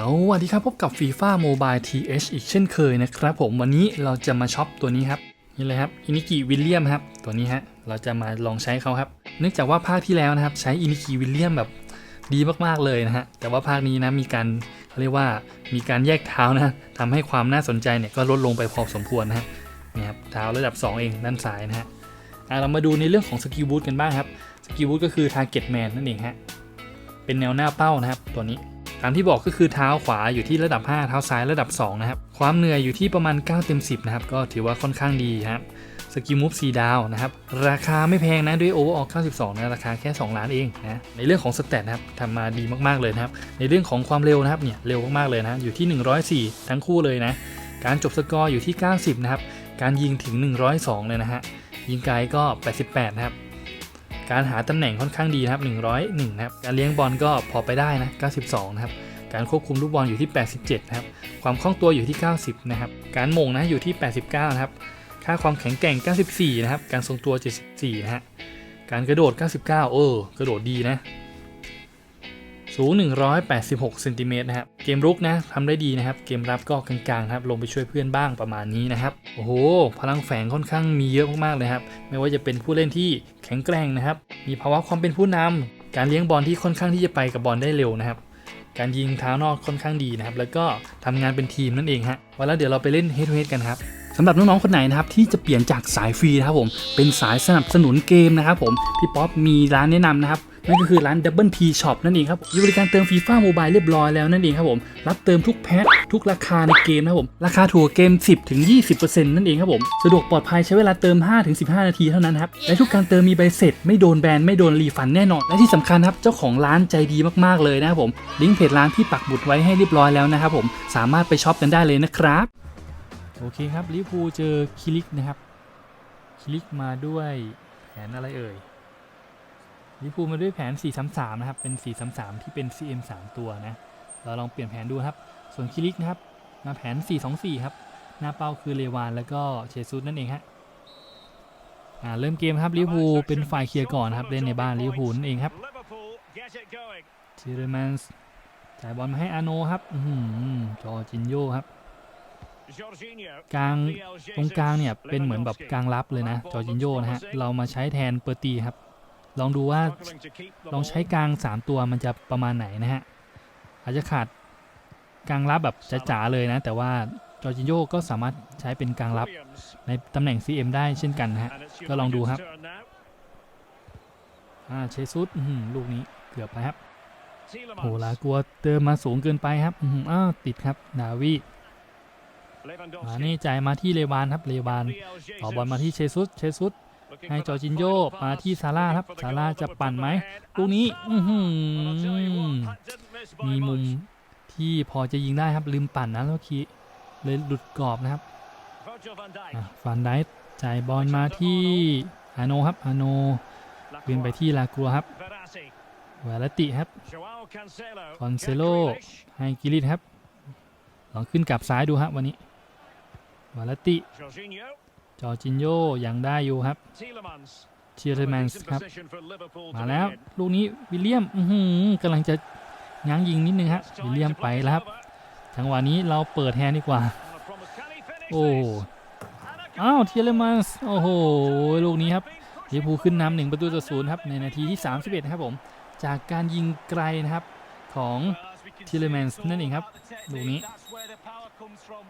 สวัสดีครับ พบกับ FIFA Mobile TH อีกเช่นเคยนะครับผมวันนี้เราจะมาช็อปตัวนี้ครับ นี่เลยครับอินิกิวิลเลียมครับ ตัวนี้ฮะเราจะมาลองใช้เขาครับ เนื่องจากว่าภาคที่แล้วนะครับ ใช้อินิกิวิลเลียมแบบดีมากๆเลยนะฮะ แต่ว่าภาคนี้นะมีการเขาเรียกว่ามีการแยกเท้านะทำให้ความน่าสนใจเนี่ยก็ลดลงไปพอสมควรนะฮะนี่ครับเท้าระดับ 2 เองด้านซ้ายนะฮะอะเรามาดูในเรื่องของสกิลบูทกันบ้างครับสกิลบูทก็คือ Target Man นั่นเองฮะเป็นแนวหน้าเป้านะครับตัวนี้ ตามที่บอกก็คือเท้าขวาอยู่ที่ระดับ 5 เท้าซ้ายระดับ 2 นะครับ ความเหนื่อยอยู่ที่ประมาณ 9 เต็ม 10 นะครับ ก็ถือว่าค่อนข้างดีครับสกิลมูฟซีดาวนะครับ ราคาไม่แพงนะด้วยโอเวอร์ออ92 นะ ราคาแค่ 2 ล้านเองนะ ในเรื่องของสเตตนะครับทำมาดีมากๆเลยนะครับ ในเรื่องของความเร็วนะครับเนี่ยเร็วมากๆเลยนะอยู่ที่ 104 ทั้งคู่เลยนะ การจบสกอร์อยู่ที่ 90 นะครับ การยิงถึง 102 เลยนะฮะยิงไกลก็ 88 นะครับ การหาตำแหน่งค่อนข้างดีนะครับ101นะครับ การเลี้ยงบอลก็พอไปได้นะ92นะครับ การควบคุมลูกบอลอยู่ที่ 87นะครับ ความคล่องตัวอยู่ที่ 90นะครับ การมงนะอยู่ที่ 89นะครับ ค่าความแข็งแกร่ง 94นะครับ การทรงตัว 74นะฮะ การกระโดด 99 เออ กระโดดดีนะ สูง 186เซนติเมตรนะครับเกมรุกนะทำได้ดีนะครับ เกมรับก็กลางๆครับลงไปช่วยเพื่อนบ้างประมาณนี้นะครับโอ้โห พลังแฝงค่อนข้างมีเยอะมากๆเลยครับไม่ว่าจะเป็นผู้เล่นที่แข็งแกร่งนะครับ มีภาวะความเป็นผู้นำการเลี้ยงบอลที่ค่อนข้างที่จะไปกับบอลได้เร็วนะครับการยิงเท้านอกค่อนข้างดีนะครับ แล้วก็ทำงานเป็นทีมนั่นเองฮะวันแล้วเดี๋ยวเราไปเล่น head to head กันครับสำหรับน้องๆคนไหนนะครับที่จะเปลี่ยนจากสายฟรีนะครับผมเป็นสายสนับสนุนเกมนะครับผมพี่ป๊อปมีร้านแนะนำนะครับ นั่นก็คือร้าน Double P Shop นั่นเองครับมีบริการเติมฟีฟ่าโมบายเรียบร้อยแล้วนั่นเองครับผม รับเติมทุกแพ็คทุกราคาในเกมนะครับผม ราคาถูกกว่าเกม 10ถึง20%นั่นเองครับผม สะดวกปลอดภัยใช้เวลาเติม5ถึง15 นาทีเท่านั้นครับ และทุกการเติมมีใบเสร็จ ไม่โดนแบนไม่โดนรีฟันแน่นอน และที่สำคัญครับเจ้าของร้านใจดีมากๆเลยนะครับผม ลิงก์เพจร้านที่ปักหมุดไว้ให้เรียบร้อยแล้วนะครับผม สามารถไปช็อปกันได้เลยนะครับ โอเคครับลิเวอร์พูเจอคิลิกนะครับ คิลิกมาด้วยแผนอะไรเอ่ย ลิเวอร์พูมาด้วยแผน 4-3-3 นะครับ เป็น 4-3-3 ที่เป็น CM 3 ตัวนะ เราลองเปลี่ยนแผนดูครับ ส่วนคิลิกนะครับ มาแผน 4-2-4 ครับ หน้าเป้าคือเลวานแล้วก็เชซุสนั่นเองฮะอ่าเริ่มเกมครับลิเวอร์พูเป็นฝ่ายเคลียร์ก่อนนะครับเล่นในบ้านลิเวอร์พูนั่นเองครับทีเรแมนส์จ่ายบอลมาให้อาโนครับอื้อหือจอจินโยครับกลางตรงกลางเนี่ยเป็นเหมือนแบบกลางรับเลยนะจอจินโยนะฮะเรามาใช้แทนเปอร์ตีครับ ลองดูว่าลองใช้กลาง 3 ตัวมันจะประมาณไหนนะฮะ อาจจะขาดกลางรับแบบจ๋าๆเลยนะ แต่ว่าจอร์จินโยก็สามารถใช้เป็นกลางรับในตำแหน่ง CM ได้เช่นกันนะฮะ ก็ลองดูครับอ่าเชซุสลูกนี้เกือบไปครับโหลากลัวเติมมาสูงเกินไปครับอ้าวติดครับดาวิมานี่จ่ายมาที่เลวานครับเลวานต่อบอลมาที่เชซุสเชซุส ให้จอร์จินโยมาที่ซาร่าครับซาร่าจะปั่นไหมลูกนี้อื้อหือมีมุมที่พอจะยิงได้ครับลืมปั่นนะเมื่อกี้เลยหลุดกรอบนะครับอะฟันไดท์จ่ายบอลมาที่อาโนครับอาโนเวียนไปที่ลากัวครับวาลติครับคอนเซโลให้กิริตครับลองขึ้นกลับซ้ายดูครับวันนี้วาลติ จอร์จินโยยังได้อยู่ครับเชียร์แมนส์ครับ มาแล้วลูกนี้วิลเลียมอื้อหือกำลังจะง้างยิงนิดนึงฮะวิลเลียมไปแล้วครับจังหวะนี้เราเปิดแฮนด์ดีกว่า โอ้อ้าวเทียร์แมนส์โอ้โหลูกนี้ครับลิเวอร์พูลขึ้นนำหนึ่งประตูต่อศูนย์ครับในนาทีที่ 31นะครับผม จากการยิงไกลนะครับของเทียร์แมนส์นั่นเองครับลูกนี้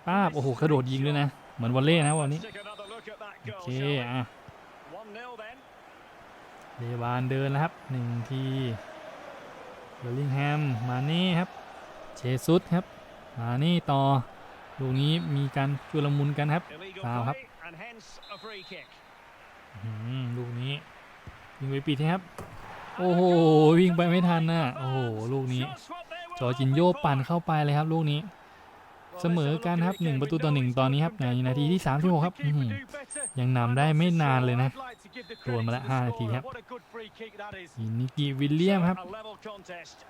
ป้าบโอ้โหกระโดดยิงด้วยนะ เหมือนวอลเล่นะวันนี้ โอเคอะเดวานเดินแล้วครับหนึ่งทีเบลลิงแฮมมานี่ครับเชซุสครับ มานี่ต่อลูกนี้มีการชุลมุนกันครับฟาวครับอืมลูกนี้ยิงไปปิดให้ครับ โอ้โหวิ่งไปไม่ทันน่ะโอ้โหลูกนี้จอจินโยปั่นเข้าไปเลยครับลูกนี้ เสมอกันครับ1ประตูต่อ1ตอนนี้ครับในนาทีที่ 36 ครับอื้อหือยังนำได้ไม่นานเลยนะโดนมาละ 5 นาทีครับอินิกิวิลเลียมครับ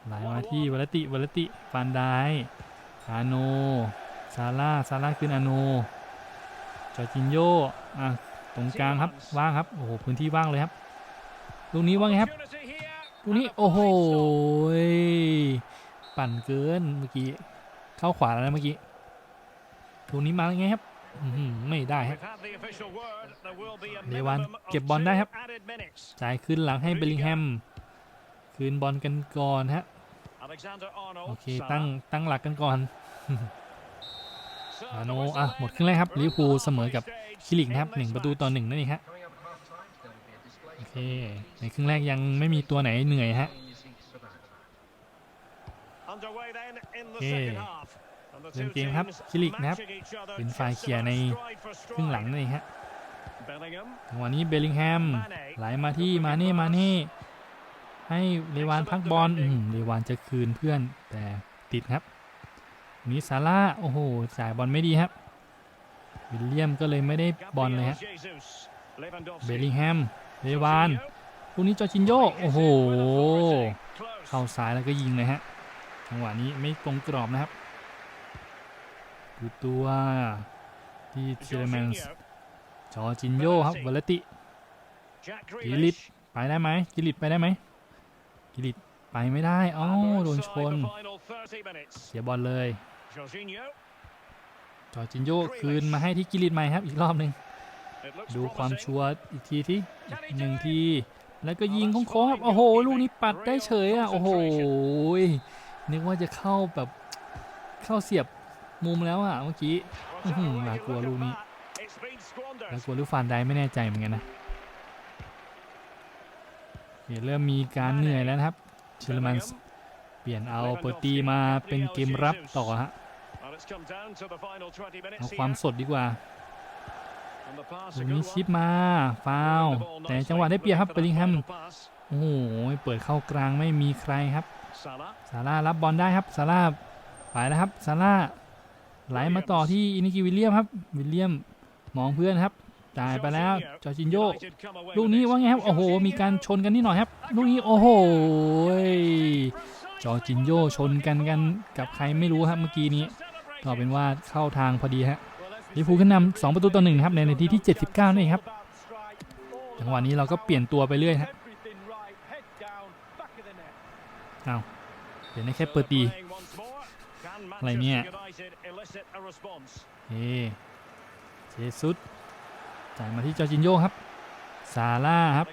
ไหลมาที่วัลติวัลติฟันไดอาโนซาร่าซาร่าขึ้นอาโนจอร์จินโยอะตรงกลางครับว่างครับโอ้โหพื้นที่ว่างเลยครับลูกนี้ว่าไงครับลูกนี้โอ้โหปั่นเกินเมื่อกี้เข้าขวาแล้วนะเมื่อกี้ ตรงนี้มาแล้วไงครับอื้อหือไม่ได้ครับเดวันเก็บบอลได้ครับ จ่ายขึ้นหลังให้เบลลิงแฮม คืนบอลกันก่อนฮะ โอเค ตั้งตั้งหลักกันก่อนอาอาโนโนอะอะหหมมดดคครึ่รึ่งงแรแรกกคครัรับบลิเวอร์พูลเสมอกับคิลิกนะครับหนึ่งประตูต่อหนึ่งนั่นเองฮะ โอเค ในครึ่งแรกยังไม่มีตัวไหนเหนื่อยฮะเก เล่นเกมครับคิลิกนะครับเป็เป็นนฝ่าฝ่ายยเคเคลีลียยร์ร์ในในคครึ่รึ่งงหหลัลังงนั่นเองฮะจัจังงหหวะวะนี้นี้เบลลิงแฮมไหลมาที่มาเน่มาเน่ให้เลวานพักบอลอืมเลวานจะคืนเพื่อนแต่ติดครับนี้ซาร่าโอ้โหจ่ายบอลไม่ดีครับวิลเลียมก็เลยไม่ได้บบออลลเลเลยยฮะฮะเบเบลลลิลิงงแฮแฮมมเลเลวาวานนลูกนี้จอร์จินโยโอ้โอ้โหโหเข้าเข้าซ้ายแล้วก็ยิงเลยฮะจังหวะนี้ไม่ตรงกรอบนะครับ ดูตัวที่เชเชลลแมแมนนส์จอร์จินโยครับวาเลติกิกิลิลิตตไปได้ไหมกิลิตไปได้ไหมกิลิตไปไม่ได้อ๋อโอ้โดโดนนชชนนเสียบอลเลยจจอร์จินโยคืนมาให้ที่กิลิตใหม่ครับอีกรอบหนึ่งดูดูความมคาวชัชัววร์ร์อีกทีที่หนึ่งทีแล้วก็ยิงโค้งๆครับโอ้โห ลูกนี้ปัดได้เฉยอะโอ้โหนึกว่าจะเข้าแบบเข้าเสียบ มุมแล้วอะเมื่อกี้น่ากลัวลูกนี้ล้วกลัวลูกฟานได้ไม่แน่ใจเหมือนกันนะเดี๋ยวเริ่มมีการเหนื่อยแล้วครับเชลแมนเปลี่ยนเอาเปอร์ตีมาเป็นเกมรับต่อฮะเอาความสดดีกว่าตรงนี้ชิปมาฟาวล์แต่จังหวะได้เปรียบครับเบลลิงแฮมโอ้โหเปิดเข้ากลางไม่มีใครครับซาร่ารับบอลได้ครับซาร่าไปแล้วครับซาร่า ไหลมาต่อที่อินิกิวิลเลียมครับวิลเลียมมองเพื่อนครับจ่ายไปแล้วจอจินโยลูกนี้ว่าไงครับโอ้โห มีการชนกันนิดหน่อยครับ ลูกนี้โอ้โหจอจินโยชนกันกันกับใครไม่รู้ครับเมื่อกี้นี้ก็เป็นว่าเข้าทางพอดีฮะลิเวอร์พูขึ้นนำสองประตูต่อหนึ่งครับในนาทีที่ 79นั่นเองครับจังหวะนี้เราก็เปลี่ยนตัวไปเรื่อยฮะเดี๋ยวได้แค่เปิดตีอะไรเนี่ย เฮ้เจซุสจ่ายมาที่จอร์จินโยครับ ซาร่าครับ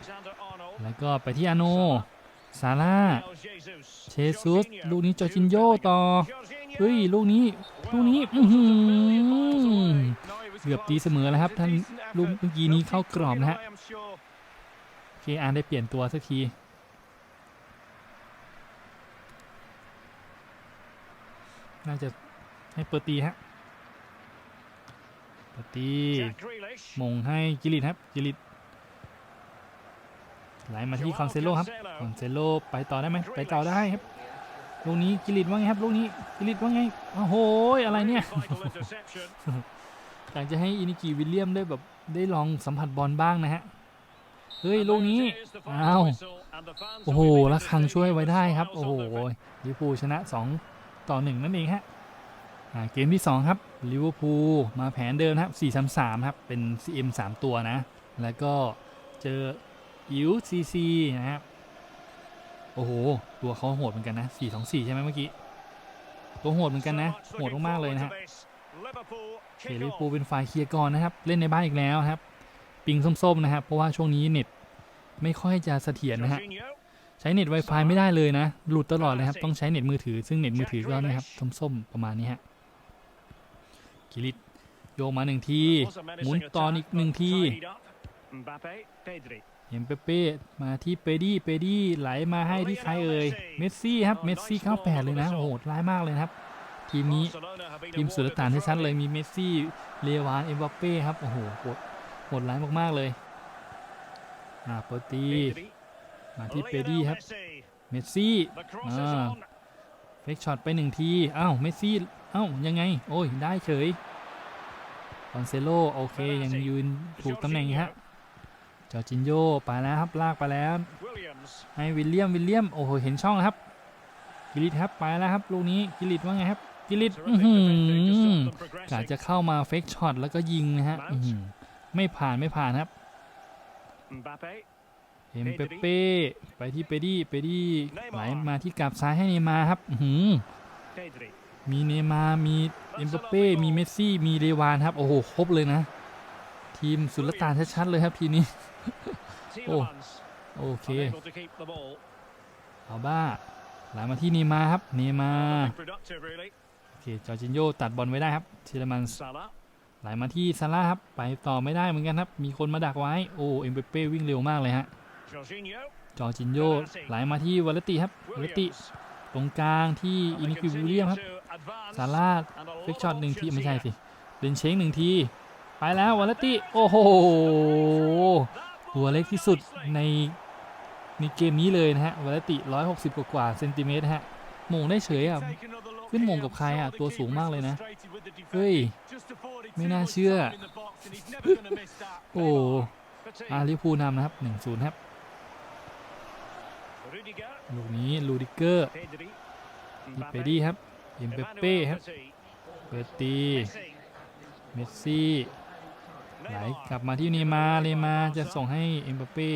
แล้วก็ไปที่อาโน ซาร่า เชซุส ลูกนี้จอร์จินโยต่อ เฮ้ย ลูกนี้ ลูกนี้ อื้อหือเกือบตีเสมอแล้วครับ ท่านลูกเมื่อกี้นี้เข้ากรอบนะฮะโอเคอานได้เปลี่ยนตัวสักทีน่าจะ ให้เปิดตีฮะเปิดตีมงให้กิลิตครับกิลิตไหลมาที่คอนเซโลครับคอนเซโลไปต่อได้ไหมไปต่อได้ครับลูกนี้กิลิตว่าไงครับลูกนี้กิลิตว่าไงโอ้โหอะไรเนี่ยอยากจะให้อินิกิวิลเลียมได้แบบได้ลองสัมผัสบอลบ้างนะฮะเฮ้ยลูกนี้อ้าวโอ้โหละครังช่วยไว้ได้ครับ โอ้โหลิเวอร์พูชนะ 2 ต่อ 1 นั่นเองฮะ เกมที่ 2 ครับลิเวอร์พูลมาแผนเดิมครับ 4-3-3 ครับ เป็น CM 3 ตัวนะ แล้วก็เจออิวซีซีนะครับ โอ้โห ตัวเขาโหดเหมือนกันนะ 4-2-4 ใช่ไหมเมื่อกี้ ตัวโหดเหมือนกันนะ โหดมาก ๆ เลยนะฮะเอลิเวอร์พูลเป็นฝ่ายเคลียร์ก่อนนะครับ เล่นในบ้านอีกแล้วครับ ปิงส้ม ๆ นะครับ เพราะว่าช่วงนี้เน็ตไม่ค่อยจะเสถียรนะฮะใช้เน็ต Wi-Fi ไม่ได้เลยนะ หลุดตลอดเลยครับ ต้องใช้เน็ตมือถือ ซึ่งเน็ตมือถือก็นะครับส้มๆประมาณนี้ฮะ กิลิตโยกมาหนึ่งทีหมุนต่ออีกหนึ่งทีเห็นเปเป้มาที่เปดี้เปดี้ไหลมาให้ที่ใครเอ่ยเมสซี่ครับเมสซี่98เลยนะโอ้โหดร้ายมากเลยนะครับ ทีมนี้ทีมสุดตานที่ชัดเลยมีเมสซี่เลวานเอ็มบัปเป้ครับโอ้โหโหดโหดร้ายมากๆเลยอ่าเปอร์ตีมาที่เปดี้ครับเมสซี่อ่าเฟกช็อตไปหนึ่งทีอ้าวเมสซี่ เอ้ายังไง โอ้ย ได้เฉยคอนเซโลโอเค ยังยืนถูกตำแหน่งอยู่ฮะจอร์จินโยไปแล้วครับลากไปแล้ว ให้วิลเลียมวิลเลียมโอ้โหเห็นช่องแล้วครับ กิลิตครับไปแล้วครับลูกนี้กิลิตว่าไงครับ กิลิตอื้อหือกะจะเข้ามาเฟกช็อตแล้วก็ยิงนะฮะอื้อหือไม่ผ่านไม่ผ่านครับเอ็มเปเป้ไปที่เปดี้เปดี้ไหลมาที่กลับซ้ายให้เนย์มาร์ครับ อื้อหือ มีเนย์มามีเอ็มบัปเป้ มีเมสซี่ มีเรวานครับ โอ้โห ครบเลยนะ ทีมสุลต่านชัดๆเลยครับทีนี้ Tielemans โอเคเอาบ้าไหลมาที่เนย์มาครับ เนย์มาโอเค จอร์จินโยตัดบอลไว้ได้ครับเชลมันไหลมาที่ซาร่าครับ ไปต่อไม่ได้เหมือนกันครับ มีคนมาดักไว้ โอ้ เอ็มบัปเป้วิ่งเร็วมากเลยฮะ จอร์จินโยไหลมาที่วาเลติครับ วาเลติ ตรงกลางที่อินิคิวิลเลียมครับ ซาร่า And a ฟิก lot ช็อต of หนึ่งที options ไม่ใช่ here. สิเลนเชงหนึ่งที ไปแล้ววาเลติโอ้โห That ตัว ball เล็กที่สุด nicely. ในในเกมนี้เลยนะฮะวาเลติ160กว่ากว่าๆเซนติเมตรฮะโมงได้เฉยอะ Take another look ขึ้นหม่ง here. กับใครอะ Saw the ตัวสูง keeper มากเลยนะ frustrated with the defender. เฮ้ย Just afforded ไม่ too น่า much เชื่อ time in the box and he's never gonna miss that. โอ้ Fatigue. อาลิพูลนำนะครับ1-0ครับ Rudiger. ลูกนี้ลูดิเกอร์ Pedri. อี Mbappe. เปดี้ครับ อ็มเปเป้ครับ เปิดตี เมสซี่ไหลกลับมาที่เนมาเนย์มาจะส่งให้เอ็มบัปเป้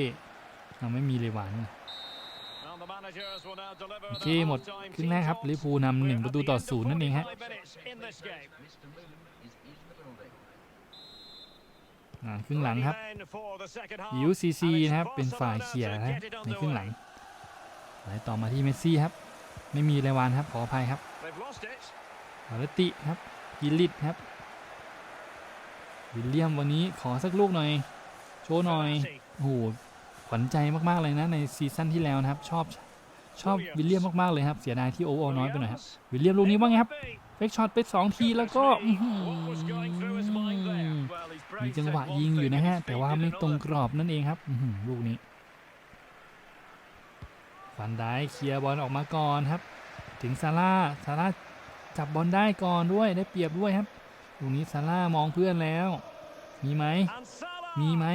ยังไม่มีเลวานโอเคหมดครึ่งแรกครับลิ talks. เวอร์พูนำหนึ่งประตูต่อศูนย์นั่นเองฮะครึ่งหลังครับ Ready then for the second half. ยูซีซีนะครับเป็นฝ่ายเขี่ยนะในครึ่งหลังไหลต่อมาที่เมสซี่ครับ ไม่มีเลวานครับขออภัยครับ They've lost it. วาเลติครับกิลลิตครับวิลเลียมวันนี้ขอสักลูกหน่อย โชว์หน่อย Verratti. โอ้โหขวัญใจมากๆเลยนะในซีซั่นที่แล้วนะครับ ชอบชอบวิลเลียมมากๆเลยครับ เสียดายที่โอเวอร์น้อยไปหน่อยครับ Williams. วิลเลียมลูกนี้ว่าไงครับ Mbappe. เฟกช็อตไปสองทีแล้วก็อื้อหือ What was going through his mind there? Well, he's มี braced จังหวะ at one ยิงอยู่นะ thing ฮะ and his แต่ feet ว่า did ไม่ตรง another. กรอบนั่นเองครับอื้อหือลูกนี้ฟันได้เคลียร์บอลออกมาก่อนครับ ถึงซาร่าซาร่าจับบอลได้ก่อนด้วยได้เปรียบด้วยครับลูกนี้ซาร่ามองเพื่อนแล้ว มีไหม And Salah. มีไหม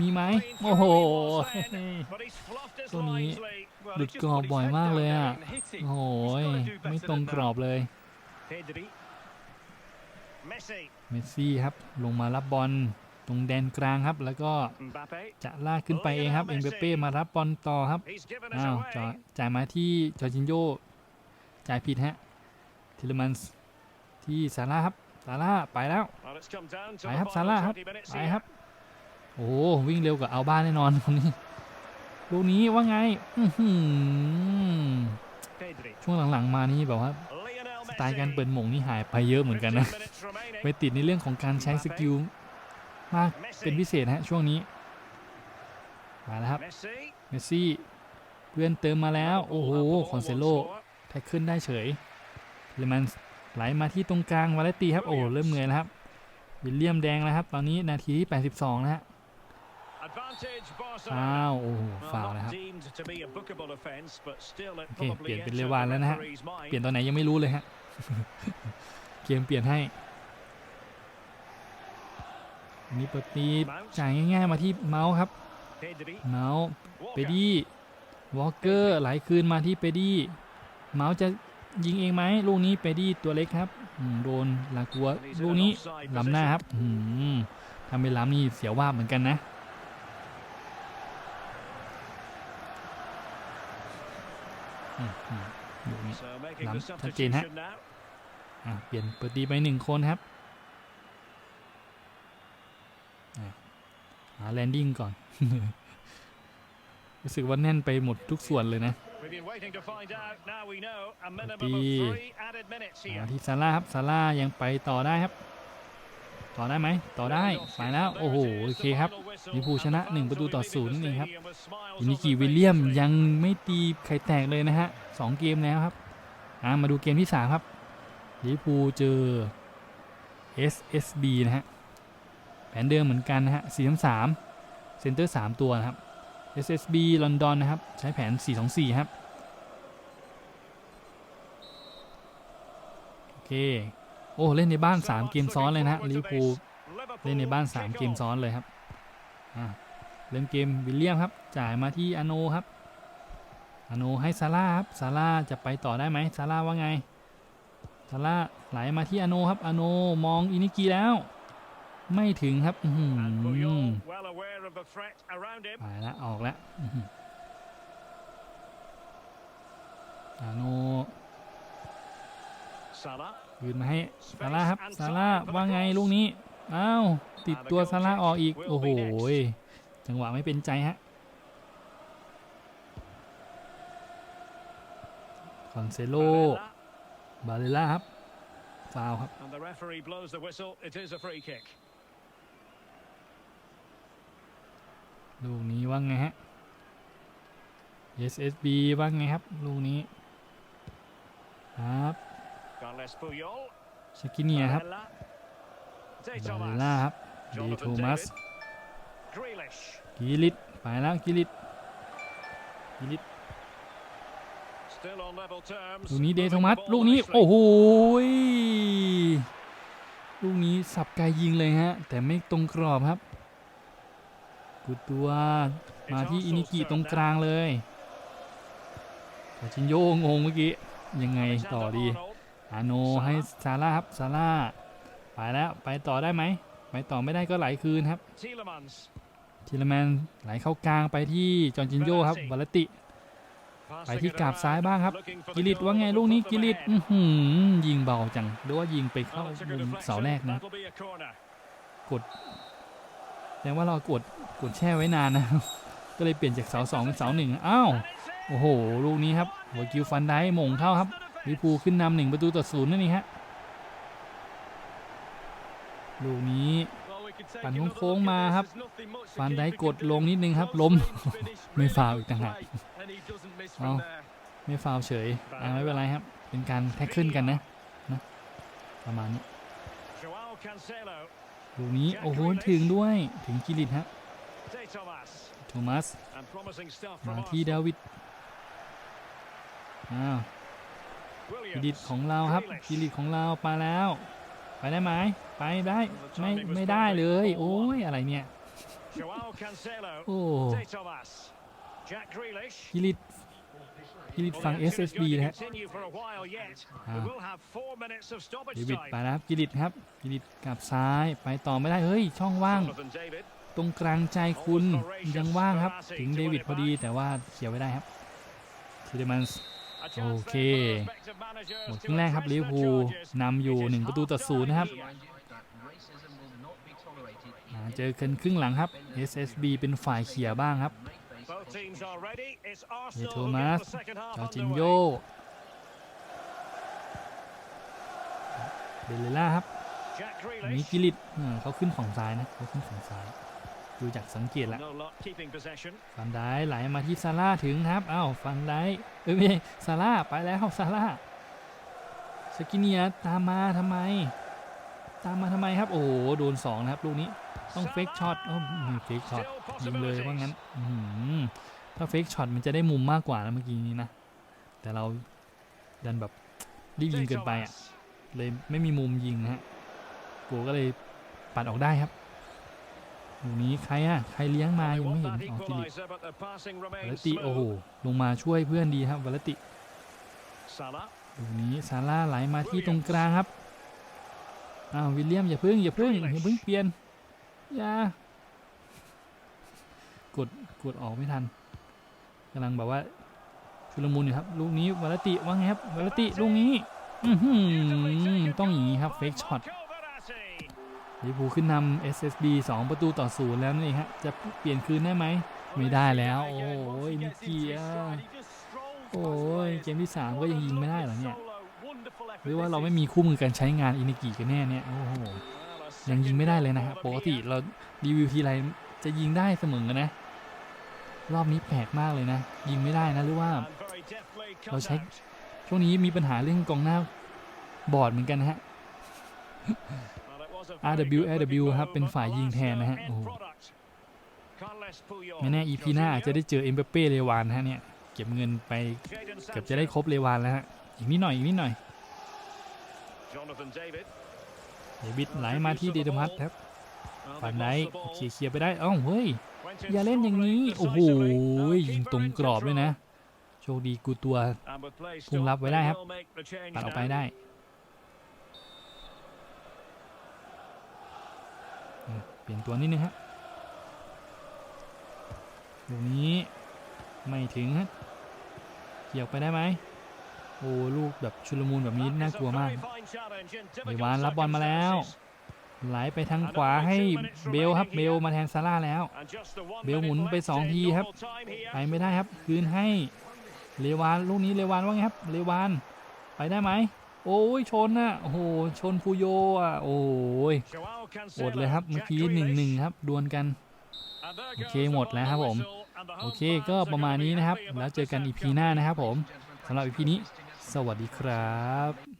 มีไหม Playing โอ้โห through he was then, but he's fluffed his ตัวนี้ wisely. Well, หลุด he's just กรอบ put his บ่อย head มาก down เลย there อะ and hit it. โอ้โห He's gotta do better ไม่ตรง than กรอบเลย Pedri. Messi. เมสซี่ครับลงมารับบอลต รงแดนกลางครับ แล้วก็จะลากขึ้นไปเองครับ เอ็มเบเป้มารับบอลต่อครับอ้าวจ่อจ่ายมาที่จอร์จินโยจ่ายผิดฮะทิลมันส์ที่ซาร่าครับซาร่าไปแล้วไปครับซาร่าครับไปครับ โอ้โหวิ่งเร็วกว่าเอาบ้านแน่นอนคนนี้ลูกนี้ว่าไงอืช่วงหลังๆมานี่แบบว่าสไตล์การเปิดหมงนี่หายไปเยอะเหมือนกันนะ ไปติดในเรื่องของการใช้สกิล มากเป็นพิเศษฮะช่วงนี้ มาแล้วครับ Messi. เมสซี่ เพื่อนเติมมาแล้ว โอ้โห คอนเซโลแท็กขึ้นได้เฉยเลมันไหลมาที่ตรงกลางวาเลตีครับ โอ้เริ่มเหนื่อยแล้วครับ วิลเลียมแดงแล้วครับ ตอนนี้นาทีที่ 82นะฮะ Advantage อ้า Barcelona. วโอ้โห Well, ฟาวล์ not นะครับ deemed to be a bookable offence, but still it โอเค probably เปลี่ยนเป็น gets เล out วาน the แล้วนะฮะ referee's mind. เปลี่ยนตอนไหนยังไม่รู้เลยฮะ เกมเปลี่ยนให้ มีเปิดตีจ่ายง่ายๆมาที่เมาส์ครับ Pedri. เมาส์ Walker. เปดี้วอลเกอร์ไหลคืนมาที่เปดี้เมาส์จะยิงเองไหมลูกนี้เปดี้ตัวเล็กครับอืมโดนลากัว And he's in ลูก an นี้ offside ล้ำหน้า position. ครับอืมทำเป็นล้ำนี่เสียวว่าบเหมือนกันนะอืมอืมลูกนี้ So making Nắm the thật trên hết. substitution now. อะเปลี่ยนเปิดดีไปหนึ่งคนครับอะหาแลนดิ้งก่อน รู้สึกว่าแน่นไปหมดทุกส่วนเลยนะ We've been waiting to find out. Now we know. A minimum Đi. of three added minutes มา here. ที่ซาร่าครับซาร่ายังไปต่อได้ครับ ต่อได้ไหม ต่อได้ไปแล้ว โอ้โห โอเคครับลิเวอร์พูลชนะหนึ่งประตูต่อศูนย์นี่ครับอินิกิวิลเลียมยังไม่ตีไข่แตกเลยนะฮะสองเกมแล้วครับอะมาดูเกมที่สามครับลิเวอร์พูลเจอ SSB นะฮะ แผนเดิมเหมือนกันนะฮะ4 3 3เซนเตอร์3ตัวนะครับ SSB ลอนดอนนะครับ ใช้แผน 4 2 4 ครับ โอเค โอ้ เล่นในบ้าน 3 เกมซ้อนเลยนะฮะลิเวอร์พูลเล่นในบ้าน 3 เกมซ้อนเลยครับเริ่มเกมวิลเลียมครับ จ่ายมาที่อโนครับอโนให้ซาร่าครับซาร่าจะไปต่อได้ไหมซาร่าว่าไงซาร่าไหลมาที่อโนครับอโนมองอินิกีแล้ว ไม่ถึงครับอื้อหื And อ Puyol well aware of the threat around him. ไปแล้วออกแล้วอื้อหืออาโน Salah. ยืนมาให้ซาร่าครับซาร่าว่าไงลูกนี้อ้าวติดตัวซาร่าออกอีก โอ้โหยจังหวะไม่เป็นใจฮะคอนเซโล Barella. บาเลล่าครับฟาวครับ ลูกนี้ว่าไงฮะ SSB ว่าไงครับ ลูกนี้ ครับ Carles Puyol. ชากิเนียครับ Barella. De บาเล Thomas. ล่าครับเด Jonathan โทมัส David. Grealish. กิลิตไปแล้วกิลิตกิลิต Still on level terms. ลูกนี้เด Moving โท the มัส ball ลูกนี้ nicely. โอ้โหยลูกนี้สับไกลยิงเลยฮะ แต่ไม่ตรงกรอบครับ กุดตัวมาที่อินิกิตรงกลางเลยกาจินโยงงเมื่อกี้ ยังไงต่อดี Alexander-Arnold. อาโนให้ซาร่าครับซาร่าไปแล้วไปต่อได้ไหมไปต่อไม่ได้ก็ไหลคืนครับ Tielemans. ทีละแมนไหลเข้ากลางไปที่จอร์จินโยครับวาลติ ไป Passing ที่ it กราบซ้าย around, บ้างครับ looking for the กิริต goal ว่าไง that ลูก will นี้ put กิ them ริต ahead. อื้อหือยิงเบาจังหรือว่ายิงไปเข้า Well, it's a good มุม deflection. เสาแรกนะ That'll be a corner. แต่ว่าเรากดกดแช่ไว้นานนะก็เลยเปลี่ยนจากเสาสองเป็นเสาหนึ่งอ้าวโอ้โหลูกนี้ครับหัวกิวฟันได้มงเข้าครับลิปูขึ้นนำหนึ่งประตูต่อศูนย์นั่นเองฮะลูกนี้ปั่นโค้งมาครับฟันได้กดลงนิดนึงครับล้มไม่ฟาวอีกต่างหาก play, and he doesn't miss Oh. from there. ไม่ฟาวเฉยอ่าไม่เป็นไรครับ เป็นการแท็กขึ้นกันนะนะประมาณนี้ ลูกนี้โอ้โหถึงด้วยถึงกิริตฮะ De Thomas. โทมัส And promising stuff มา from ที่ดา Arsenal. วิดอ้าวกิริต Williams. ของเราครับกิริตของเราไปแล้ว ไปได้ไหมไปได้ไม่ไม่ได้เลย โอ้ยอะไรเนี่ย Joao Cancelo. โอ้ De Thomas. Jack Grealish. กิริต กิริต Well, ฟัง the action is SSB going to นะฮะ continue for a while yet. We Ah. will have four minutes of เด stoppage วิดไป time. แล้วครับกิริตครับกิริตกลับซ้ายไปต่อไม่ได้เฮ้ยช่องว่าง Jonathan David. ตรงกลางใจคุณยังว่างครับ ถึงเดวิดพอดีแต่ว่าเขียวไว้ได้ครับทีเดมันส์ A chance Okay. there for prospective managers หมดค to รึ่งแรกครับ address ลิเวอ their ร์พูล charges. นำอยู่ It is 1ประตูต่อ half ศูนย์นะครับ time here. remind you that racism will not be tolerated in อ่าเจอกันครึ่งหลังครับ SSB เป็นฝ่ายเขี่ยบ้างครับ Both teams are ready. It's เด Arsenal โท who มัส get the second half จอร์จินโย underway. เบลเลล่าครับ Jack มี Grealish. กิริตอ่าเขาขึ้นฝั่งซ้ายนะเขาขึ้นฝั่งซ้าย ดูจากสังเกตแล้ว No luck keeping possession. ฟันได้ไหลมาที่ซาร่าถึงครับอ้าวฟันได้เอ้ยไม่ใช่ซาร่าไปแล้วซาร่าสกิเนียตามมาทำไม ตามมาทำไมครับ โอ้โหโดนสองนะครับลูกนี้ต้องเฟกช็อตโอ้เฟกช็อตยิงเลยว่างั้นถ้าเฟกช็อตมันจะได้มุมมากกว่านะเมื่อกี้นี้นะ แต่เราดันแบบรีบยิงเกินไปอะเลยไม่มีมุมยิงฮะกูก็เลยปัดออกได้ครับลูกนี้ใครอะใครเลี้ยงมายังไม่เห็นออกิริกวัลติโอ้โหลงมาช่วยเพื่อนดีครับวัลติลูกนี้ซาร่าไหลมาที่ตรงกลางครับ อ้าววิลเลียมอย่าพึ่งอย่าพึ่งอย่าพึ่งเปลี่ยนอย่ากดกดออกไม่ทันกำลังแบบว่าชุลมุนอยู่ครับลูกนี้วัลติว่าไงครับวัลติลูกนี้อื้อหือต้องอย่างนี้ครับเฟกช็อตลิเวอร์พูลขึ้นนำ SSB 2 ประตูต่อศูนย์แล้วนั่ฮะจะเปลี่ยนคืนได้ไหมไม่ได้แล้วโอ้ยนิเกียโอ้ยเกมที่ 3 ก็ยังยิงไม่ได้เหรอเนี่ย หรือว่าเราไม่มีคู่มือการใช้งานอินิกิกันแน่เนี่ยโอ้โหยังยิงไม่ได้เลยนะฮะปกติเรารีวิวทีไรจะยิงได้เสมอนะ รอบนี้แปลกมากเลยนะ ยิงไม่ได้นะหรือว่า เราใช้ช่วงนี้มีปัญหาเรื่องกองหน้าบอร์ดเหมือนกันนะฮะ RW RW ครับ เป็นฝ่ายยิงแทนนะฮะโอ้โหไม่แน่ EP หน้าอาจจะได้เจอเอ็มเปเป้เลวานะฮะเนี่ย เก็บเงินไปเกือบจะได้ครบเลวานแล้วฮะ อีกนิดหน่อย อีกนิดหน่อย เดวิดไหลมาที่เดดมัสครับฝันได้เคลียร์เคลียร์ไปได้เอ้าเฮ้ย อย่าเล่นอย่างนี้ โอ้โหยิงตรงกรอบด้วยนะ โชคดีกูตัวคุมรับไว้ได้ครับตัดออกไปได้เออเปลี่ยนตัวนิดนึงฮะตรงนี้ไม่ถึงฮะเกี่ยวไปได้ไหม โอ้ลูกแบบชุลมุนแบบนี้น่ากลัวมากเดวานรับบอลมาแล้ว ไหลไปทางขวาให้เบลครับเบลมาแทนซาร่าแล้ว เบลหมุนไปสองทีครับไปไม่ได้ครับ คืนให้เลวานลูกนี้เลวานว่าไงครับเลวานไปได้ไหมโอ้ยชนอะโอ้โหชนพูโยอะโอ้ยอดเลยครับเมื่อกี้หนึ่งหนึ่งครับดวลกันโอเคหมดแล้วครับผม โอเคก็ประมาณนี้นะครับ แล้วเจอกันอีพีหน้านะครับผมสำหรับอีพีนี้ สวัสดีครับ